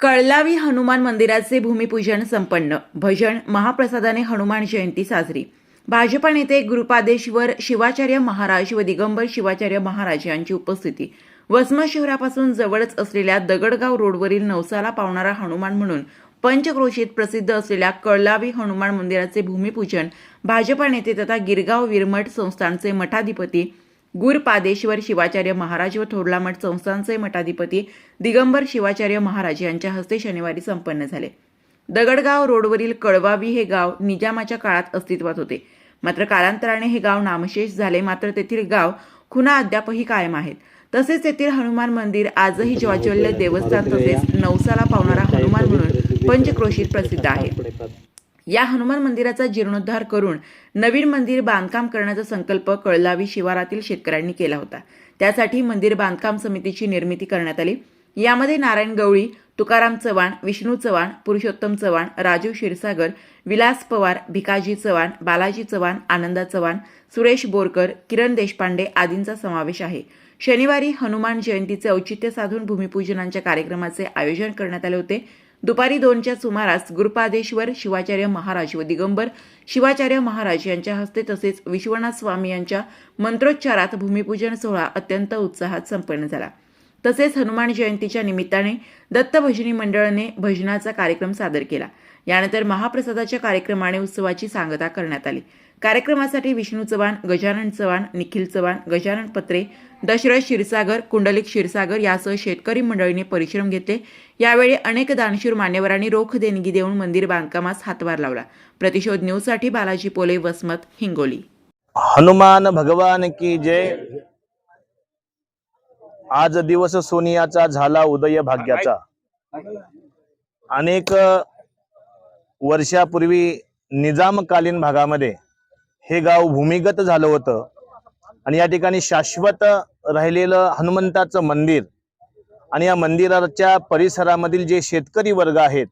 कळलावी हनुमान मंदिराचे भूमिपूजन संपन्न. भजन महाप्रसादाने हनुमान जयंती साजरी. भाजपा नेते गुरुपादेश्वर शिवाचार्य महाराज व दिगंबर शिवाचार्य महाराज यांची उपस्थिती. वसमत शहरापासून जवळच असलेल्या दगडगाव रोडवरील नवसाला पावणारा हनुमान म्हणून पंचक्रोशीत प्रसिद्ध असलेल्या कळलावी हनुमान मंदिराचे भूमिपूजन भाजपा नेते तथा गिरगाव विरमठ संस्थानचे मठाधिपती गुरपादेश्वर शिवाचार्य महाराज व थोरला मठ संस्थानचे मठाधिपती दिगंबर शिवाचार्य महाराज यांच्या हस्ते शनिवारी संपन्न झाले. दगडगाव रोडवरील कळवावी हे गाव निजामाच्या काळात अस्तित्वात होते. मात्र कालांतराने हे गाव नामशेष झाले. मात्र तेथील गाव खुना अद्यापही कायम आहेत. तसेच तेथील हनुमान मंदिर आजही ज्वाज्वल्य देवस्थान तसेच नवसाला पावणारा हनुमान म्हणून पंचक्रोशीत प्रसिद्ध आहे. या हनुमान मंदिराचा जीर्णोद्धार करून नवीन मंदिर बांधकाम करण्याचा संकल्प कळलावी शिवारातील शेतकऱ्यांनी केला होता. त्यासाठी मंदिर बांधकाम समितीची निर्मिती करण्यात आली. यामध्ये नारायण गवळी तुकाराम चव्हाण विष्णू चव्हाण पुरुषोत्तम चव्हाण राजू क्षीरसागर विलास पवार भिकाजी चव्हाण बालाजी चव्हाण आनंदा चव्हाण सुरेश बोरकर किरण देशपांडे आदींचा समावेश आहे. शनिवारी हनुमान जयंतीचे औचित्य साधून भूमिपूजनांच्या कार्यक्रमाचे आयोजन करण्यात आले होते. दुपारी दोनच्या सुमारास गुरुपादेश्वर शिवाचार्य महाराज व दिगंबर शिवाचार्य महाराज यांच्या हस्ते तसेच विश्वनाथ स्वामी यांच्या मंत्रोच्चारात भूमिपूजन सोहळा अत्यंत उत्साहात संपन्न झाला. तसेच हनुमान जयंतीच्या निमित्ताने दत्त भजनी मंडळाने भजनाचा कार्यक्रम सादर केला. यानंतर महाप्रसादाच्या कार्यक्रमाने उत्सवाची सांगता करण्यात आली. कार्यक्रमासाठी विष्णू चव्हाण गजानन चव्हाण निखिल चव्हाण गजानन पत्रे दशरथ क्षीरसागर कुंडलिक क्षीरसागर यासह शेतकरी मंडळीने परिश्रम घेतले. यावेळी अनेक दानशूर मान्यवरांनी रोख देणगी देऊन मंदिर बांधकामास हातभार लावला. प्रतिशोध न्यूजसाठी बालाजी पोले वसमत हिंगोली. हनुमान भगवान की जय. आज दिवस सोनियाचा झाला उदय भाग्याचा. अनेक वर्षापूर्वी निजामकालीन भागामध्ये हे गाव भूमिगत झालं होतं. आणि या ठिकाणी शाश्वत राहिलेलं हनुमंताचं मंदिर आणि या मंदिराच्या परिसरामधील जे शेतकरी वर्ग आहेत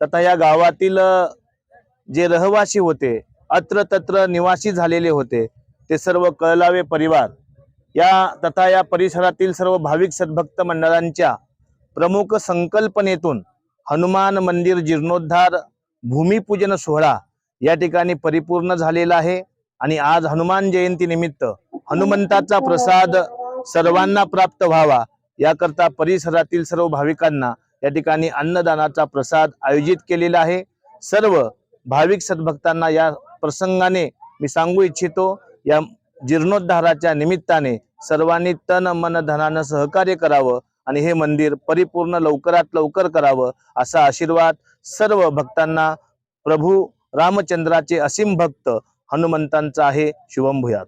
तथा या गावातील जे रहवासी होते अत्र तत्र निवासी झालेले होते ते सर्व कळलावे परिवार या तथा या परिसरातील सर्व भाविक सद्भक्त मंडळांच्या प्रमुख संकल्पनेतून हनुमान मंदिर जीर्णोद्धार भूमिपूजन सोहळा या ठिकाणी परिपूर्ण झालेला आहे. आणि आज हनुमान जयंतीनिमित्त हनुमंताचा प्रसाद सर्वांना प्राप्त व्हावा याकरता परिसरातील सर्व भाविकांना या ठिकाणी अन्नदानाचा प्रसाद आयोजित केलेला आहे. सर्व भाविक सद्भक्तांना या प्रसंगाने मी सांगू इच्छितो या जीर्णोद्धाराच्या निमित्ताने सर्वांनी तन मन धनानं सहकार्य करावं आणि हे मंदिर परिपूर्ण लवकरात लवकर करावं असा आशीर्वाद सर्व भक्तांना प्रभू रामचंद्राचे असीम भक्त हनुमंतांचा आहे. शुभम भूयात.